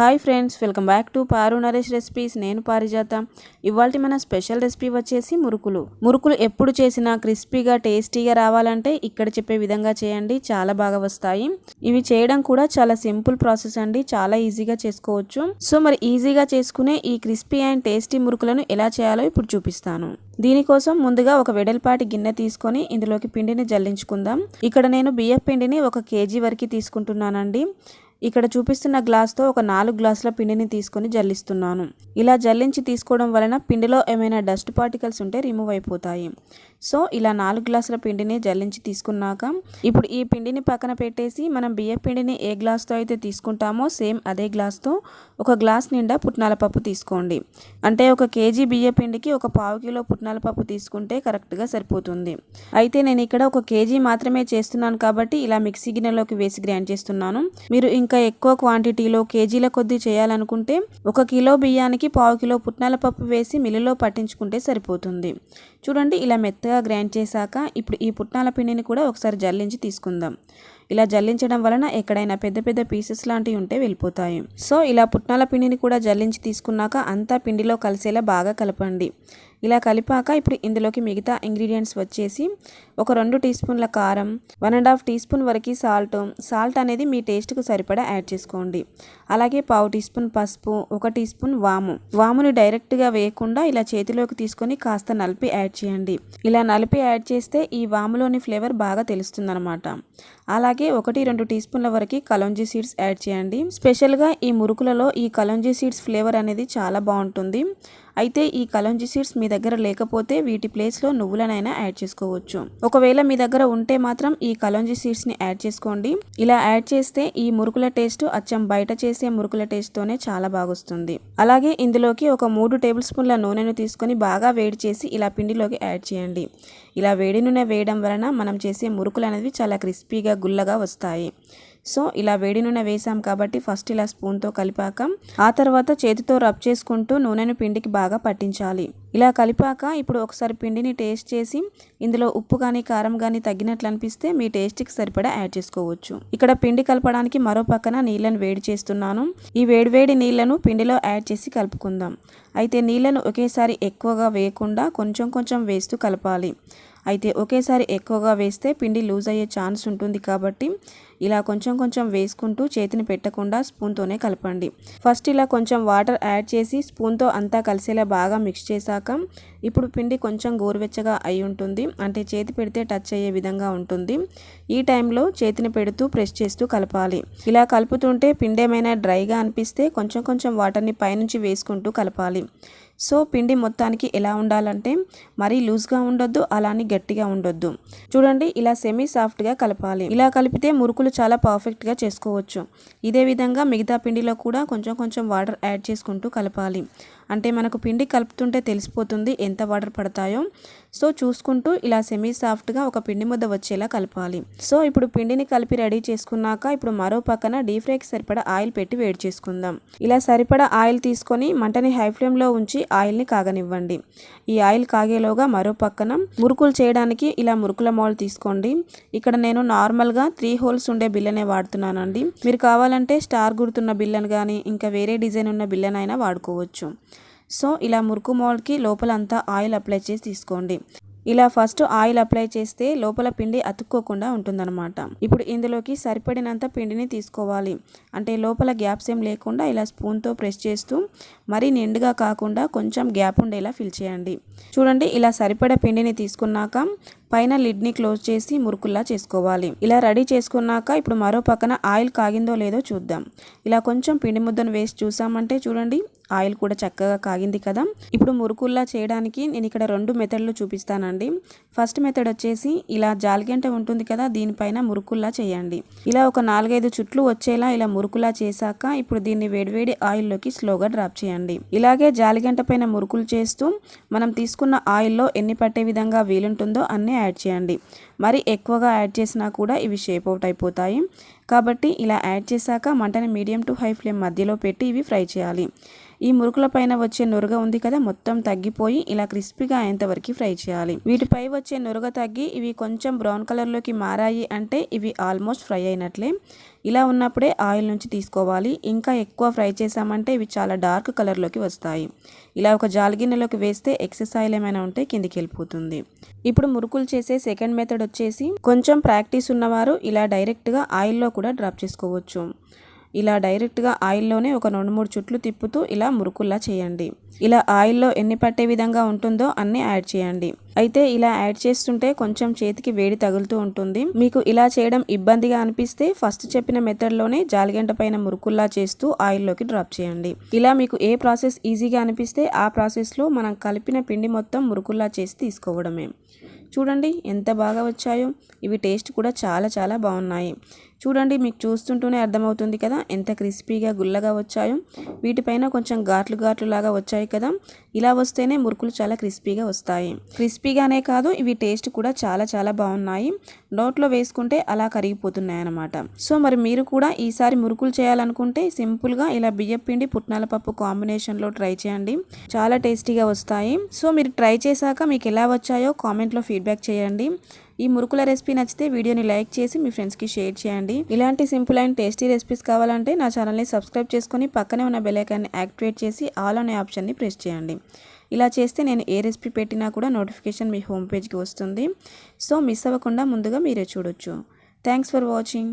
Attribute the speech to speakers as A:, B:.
A: Hi friends welcome back to Paru Naresh recipes. నేను పారిజాత. ఇవాళ మన స్పెషల్ రెసిపీ వచ్చేసి మురుకులు. మురుకులు ఎప్పుడు చేసినా క్రిస్పీగా టేస్టీగా రావాలంటే ఇక్కడ చెప్పే విధంగా చేయండి చాలా బాగా వస్తాయి. ఇవి చేయడం కూడా చాలా సింపుల్ ప్రాసెస్ అండి చాలా ఈజీగా చేసుకోవచ్చు. సో మరి ఈజీగా చేసుకునే ఈ క్రిస్పీ అండ్ టేస్టీ మురుకులను ఎలా చేయాలో ఇప్పుడు చూపిస్తాను. దీనికోసం ముందుగా ఒక వెడల్పాటి గిన్నె తీసుకొని ఇందులోకి పిండిని జల్లించుకుందాం. ఇక్కడ నేను బియ్యం పిండిని ఒక కేజీ వరకు తీసుకుంటున్నానండి. ఇక్కడ చూపిస్తున్న గ్లాస్తో ఒక నాలుగు గ్లాసుల పిండిని తీసుకొని జల్లిస్తున్నాను. ఇలా జల్లించి తీసుకోవడం వలన పిండిలో ఏమైనా డస్ట్ పార్టికల్స్ ఉంటే రిమూవ్ అయిపోతాయి. సో ఇలా నాలుగు గ్లాసుల పిండిని జల్లించి తీసుకున్నాక ఇప్పుడు ఈ పిండిని పక్కన పెట్టేసి మనం బియ్య పిండిని ఏ గ్లాస్తో అయితే తీసుకుంటామో సేమ్ అదే గ్లాస్తో ఒక గ్లాస్ నిండా పుట్నాల పప్పు తీసుకోండి. అంటే ఒక కేజీ బియ్య పిండికి ఒక పావు కిలో పుట్నాల పప్పు తీసుకుంటే కరెక్ట్గా సరిపోతుంది. అయితే నేను ఇక్కడ ఒక కేజీ మాత్రమే చేస్తున్నాను కాబట్టి ఇలా మిక్సీ గిన్నెలోకి వేసి గ్రైండ్ చేస్తున్నాను. మీరు ఇంకా ఇంకా ఎక్కువ క్వాంటిటీలో కేజీల కొద్దీ చేయాలనుకుంటే ఒక కిలో బియ్యానికి పావు కిలో పుట్నాల పప్పు వేసి మిల్లులో పట్టించుకుంటే సరిపోతుంది. చూడండి ఇలా మెత్తగా గ్రైండ్ చేశాక ఇప్పుడు ఈ పుట్నాల పిండిని కూడా ఒకసారి జల్లించి తీసుకుందాం. ఇలా జల్లించడం వలన ఎక్కడైనా పెద్ద పెద్ద పీసెస్ లాంటివి ఉంటే వెళ్ళిపోతాయి. సో ఇలా పుట్నాల పిండిని కూడా జల్లించి తీసుకున్నాక అంతా పిండిలో కలిసేలా బాగా కలపండి. ఇలా కలిపాక ఇప్పుడు ఇందులోకి మిగతా ఇంగ్రీడియంట్స్ వచ్చేసి ఒక రెండు టీ స్పూన్ల కారం one and half teaspoon వరకు సాల్ట్. సాల్ట్ అనేది మీ టేస్ట్కు సరిపడా యాడ్ చేసుకోండి. అలాగే పావు టీ స్పూన్ పసుపు ఒక టీ స్పూన్ వాము. వాముని డైరెక్ట్గా వేయకుండా ఇలా చేతిలోకి తీసుకొని కాస్త నలిపి యాడ్ చేయండి. ఇలా నలిపి యాడ్ చేస్తే ఈ వాములోని ఫ్లేవర్ బాగా తెలుస్తుందన్నమాట. అలాగే ఒకటి రెండు టీ స్పూన్ల వరకు కలంజీ సీడ్స్ యాడ్ చేయండి. స్పెషల్గా ఈ మురుకులలో ఈ కలంజీ సీడ్స్ ఫ్లేవర్ అనేది చాలా బాగుంటుంది. అయితే ఈ కలంజీ సీడ్స్ మీ దగ్గర లేకపోతే వీటి ప్లేస్లో నువ్వులనైనా యాడ్ చేసుకోవచ్చు. ఒకవేళ మీ దగ్గర ఉంటే మాత్రం ఈ కలంజీ సీడ్స్ని యాడ్ చేసుకోండి. ఇలా యాడ్ చేస్తే ఈ మురుకుల టేస్ట్ అచ్చం బయట చేసే మురుకుల టేస్ట్తోనే చాలా బాగొస్తుంది. అలాగే ఇందులోకి ఒక మూడు టేబుల్ స్పూన్ల నూనెను తీసుకొని బాగా వేడి చేసి ఇలా పిండిలోకి యాడ్ చేయండి. ఇలా వేడి నూనె వేయడం వలన మనం చేసే మురుకులు అనేవి చాలా క్రిస్పీగా గుల్లగా వస్తాయి. సో ఇలా వేడి నూనె వేసాం కాబట్టి ఫస్ట్ ఇలా స్పూన్తో కలిపాక. ఆ తర్వాత చేతితో రబ్ చేసుకుంటూ నూనెను పిండికి బాగా పట్టించాలి. ఇలా కలిపాక ఇప్పుడు ఒకసారి పిండిని టేస్ట్ చేసి ఇందులో ఉప్పు కానీ కారం కానీ తగ్గినట్లు అనిపిస్తే మీ టేస్ట్కి సరిపడా యాడ్ చేసుకోవచ్చు. ఇక్కడ పిండి కలపడానికి మరో పక్కన నీళ్ళను వేడి చేస్తున్నాను. ఈ వేడివేడి నీళ్ళను పిండిలో యాడ్ చేసి కలుపుకుందాం. అయితే నీళ్ళను ఒకేసారి ఎక్కువగా వేయకుండా కొంచెం కొంచెం వేస్తూ కలపాలి. అయితే ఒకేసారి ఎక్కువగా వేస్తే పిండి లూజ్ అయ్యే ఛాన్స్ ఉంటుంది కాబట్టి ఇలా కొంచెం కొంచెం వేసుకుంటూ చేతిని పెట్టకుండా స్పూన్తోనే కలపండి. ఫస్ట్ ఇలా కొంచెం వాటర్ యాడ్ చేసి స్పూన్తో అంతా కలిసేలా బాగా మిక్స్ చేశాక ఇప్పుడు పిండి కొంచెం గోరువెచ్చగా అయి ఉంటుంది. అంటే చేతి పెడితే టచ్ అయ్యే విధంగా ఉంటుంది. ఈ టైంలో చేతిని పెడుతూ ప్రెస్ చేస్తూ కలపాలి. ఇలా కలుపుతుంటే పిండి ఏమైనా డ్రైగా అనిపిస్తే కొంచెం కొంచెం వాటర్ని పైనుంచి వేసుకుంటూ కలపాలి. సో పిండి మొత్తానికి ఎలా ఉండాలంటే మరీ లూజ్గా ఉండొద్దు అలానే గట్టిగా ఉండొద్దు. చూడండి ఇలా సెమీ సాఫ్ట్గా కలపాలి. ఇలా కలిపితే మురుకులు చాలా పర్ఫెక్ట్గా చేసుకోవచ్చు. ఇదే విధంగా మిగతా పిండిలో కూడా కొంచెం కొంచెం వాటర్ యాడ్ చేసుకుంటూ కలపాలి. అంటే మనకు పిండి కలుపుతుంటే తెలిసిపోతుంది ఎంత వాటర్ పడతాయో. సో చూసుకుంటూ ఇలా సెమీ సాఫ్ట్గా ఒక పిండి ముద్ద వచ్చేలా కలపాలి. సో ఇప్పుడు పిండిని కలిపి రెడీ చేసుకున్నాక ఇప్పుడు మరో పక్కన డీప్ ఫ్రైకి సరిపడా ఆయిల్ పెట్టి వేడి చేసుకుందాం. ఇలా సరిపడా ఆయిల్ తీసుకొని మంటని హై ఫ్లేమ్లో ఉంచి ఆయిల్ని కాగనివ్వండి. ఈ ఆయిల్ కాగేలోగా మరో పక్కన మురుకులు చేయడానికి ఇలా మురుకుల మౌల్ తీసుకోండి. ఇక్కడ నేను నార్మల్గా త్రీ హోల్స్ ఉండే బిల్లనే వాడుతున్నానండి. మీరు కావాలంటే స్టార్ గుర్తున్న బిల్లను కానీ ఇంకా వేరే డిజైన్ ఉన్న బిల్లనైనా వాడుకోవచ్చు. సో ఇలా మురుకు మౌల్డ్కి లోపలంతా ఆయిల్ అప్లై చేసి తీసుకోండి. ఇలా ఫస్ట్ ఆయిల్ అప్లై చేస్తే లోపల పిండి అతుక్కోకుండా ఉంటుందన్నమాట. ఇప్పుడు ఇందులోకి సరిపడినంత పిండిని తీసుకోవాలి. అంటే లోపల గ్యాప్స్ ఏం లేకుండా ఇలా స్పూన్తో ప్రెస్ చేస్తూ మరీ నిండుగా కాకుండా కొంచెం గ్యాప్ ఉండేలా ఫిల్ చేయండి. చూడండి ఇలా సరిపడ పిండిని తీసుకున్నాక పైన లిడ్ని క్లోజ్ చేసి మురుకుల్లా చేసుకోవాలి. ఇలా రెడీ చేసుకున్నాక ఇప్పుడు మరో పక్కన ఆయిల్ కాగిందో లేదో చూద్దాం. ఇలా కొంచెం పిండి ముద్దను వేసి చూసామంటే చూడండి ఆయిల్ కూడా చక్కగా కాగింది కదా. ఇప్పుడు మురుకుల్లా చేయడానికి నేను ఇక్కడ రెండు మెథడ్లు చూపిస్తానండి. ఫస్ట్ మెథడ్ వచ్చేసి ఇలా జాలిగంట ఉంటుంది కదా దీనిపైన మురుకుల్లా చేయండి. ఇలా ఒక నాలుగైదు చుట్లు వచ్చేలా ఇలా మురుకులా చేశాక ఇప్పుడు దీన్ని వేడివేడి ఆయిల్లోకి స్లోగా డ్రాప్ చేయండి. ఇలాగే జాలిగంట పైన మురుకులు చేస్తూ మనం తీసుకున్న ఆయిల్లో ఎన్ని పట్టే విధంగా వీలుంటుందో అన్నీ యాడ్ చేయండి. మరి ఎక్కువగా యాడ్ చేసినా కూడా ఇవి షేప్ అవుట్ అయిపోతాయి. కాబట్టి ఇలా యాడ్ చేశాక మంటని మీడియం టు హై ఫ్లేమ్ మధ్యలో పెట్టి ఇవి ఫ్రై చేయాలి. ఈ మురుకుల పైన వచ్చే నురగ ఉంది కదా మొత్తం తగ్గిపోయి ఇలా క్రిస్పీగా అయ్యేంత వరకు ఫ్రై చేయాలి. వీటిపై వచ్చే నురగ తగ్గి ఇవి కొంచెం బ్రౌన్ కలర్లోకి మారాయి అంటే ఇవి ఆల్మోస్ట్ ఫ్రై అయినట్లే. ఇలా ఉన్నప్పుడే ఆయిల్ నుంచి తీసుకోవాలి. ఇంకా ఎక్కువ ఫ్రై చేసామంటే ఇవి చాలా డార్క్ కలర్లోకి వస్తాయి. ఇలా ఒక జాలిగిన్నెలోకి వేస్తే ఎక్సెస్ ఆయిల్ ఏమైనా ఉంటే కిందికి వెళ్ళిపోతుంది. ఇప్పుడు మురుకులు చేసే సెకండ్ మెథడ్ వచ్చేసి కొంచెం ప్రాక్టీస్ ఉన్నవారు ఇలా డైరెక్ట్గా ఆయిల్లో కూడా డ్రాప్ చేసుకోవచ్చు. ఇలా డైరెక్ట్గా ఆయిల్లోనే ఒక రెండు మూడు చుట్లు తిప్పుతూ ఇలా మురుకుల్లా చేయండి. ఇలా ఆయిల్లో ఎన్ని పట్టే విధంగా ఉంటుందో అన్నీ యాడ్ చేయండి. అయితే ఇలా యాడ్ చేస్తుంటే కొంచెం చేతికి వేడి తగులుతూ ఉంటుంది. మీకు ఇలా చేయడం ఇబ్బందిగా అనిపిస్తే ఫస్ట్ చెప్పిన మెథడ్లోనే జాలిగంట పైన మురుకుల్లా చేస్తూ ఆయిల్లోకి డ్రాప్ చేయండి. ఇలా మీకు ఏ ప్రాసెస్ ఈజీగా అనిపిస్తే ఆ ప్రాసెస్లో మనం కలిపిన పిండి మొత్తం మురుకుల్లా చేసి తీసుకోవడమే. చూడండి ఎంత బాగా వచ్చాయో. ఇవి టేస్ట్ కూడా చాలా చాలా బాగున్నాయి. చూడండి మీకు చూస్తుంటూనే అర్థమవుతుంది కదా ఎంత క్రిస్పీగా గుల్లగా వచ్చాయో. వీటిపైన కొంచెం ఘాట్లు ఘాట్లు లాగా వచ్చాయి కదా ఇలా వస్తేనే మురుకులు చాలా క్రిస్పీగా వస్తాయి. క్రిస్పీగానే కాదు ఇవి టేస్ట్ కూడా చాలా చాలా బాగున్నాయి. నోట్లో వేసుకుంటే అలా కరిగిపోతున్నాయి అన్నమాట సో మరి మీరు కూడా ఈసారి మురుకులు చేయాలనుకుంటే సింపుల్గా ఇలా బియ్యం పిండి పుట్నాల పప్పు కాంబినేషన్లో ట్రై చేయండి. చాలా టేస్టీగా వస్తాయి. సో మీరు ట్రై చేశాక మీకు ఎలా వచ్చాయో కామెంట్లో ఫీడ్బ్యాక్ చేయండి. ఈ మురుకుల రెసిపీ నచ్చితే వీడియోని లైక్ చేసి మీ ఫ్రెండ్స్కి షేర్ చేయండి. ఇలాంటి సింపుల్ అండ్ టేస్టీ రెసిపీస్ కావాలంటే నా ఛానల్ని సబ్స్క్రైబ్ చేసుకొని పక్కనే ఉన్న బెలైకాన్ని యాక్టివేట్ చేసి ఆల్ అనే ఆప్షన్ని ప్రెస్ చేయండి. ఇలా చేస్తే నేను ఏ రెసిపీ పెట్టినా కూడా నోటిఫికేషన్ మీ హోమ్ పేజ్కి వస్తుంది. సో మిస్ అవ్వకుండా ముందుగా మీరే చూడొచ్చు. Thanks for watching.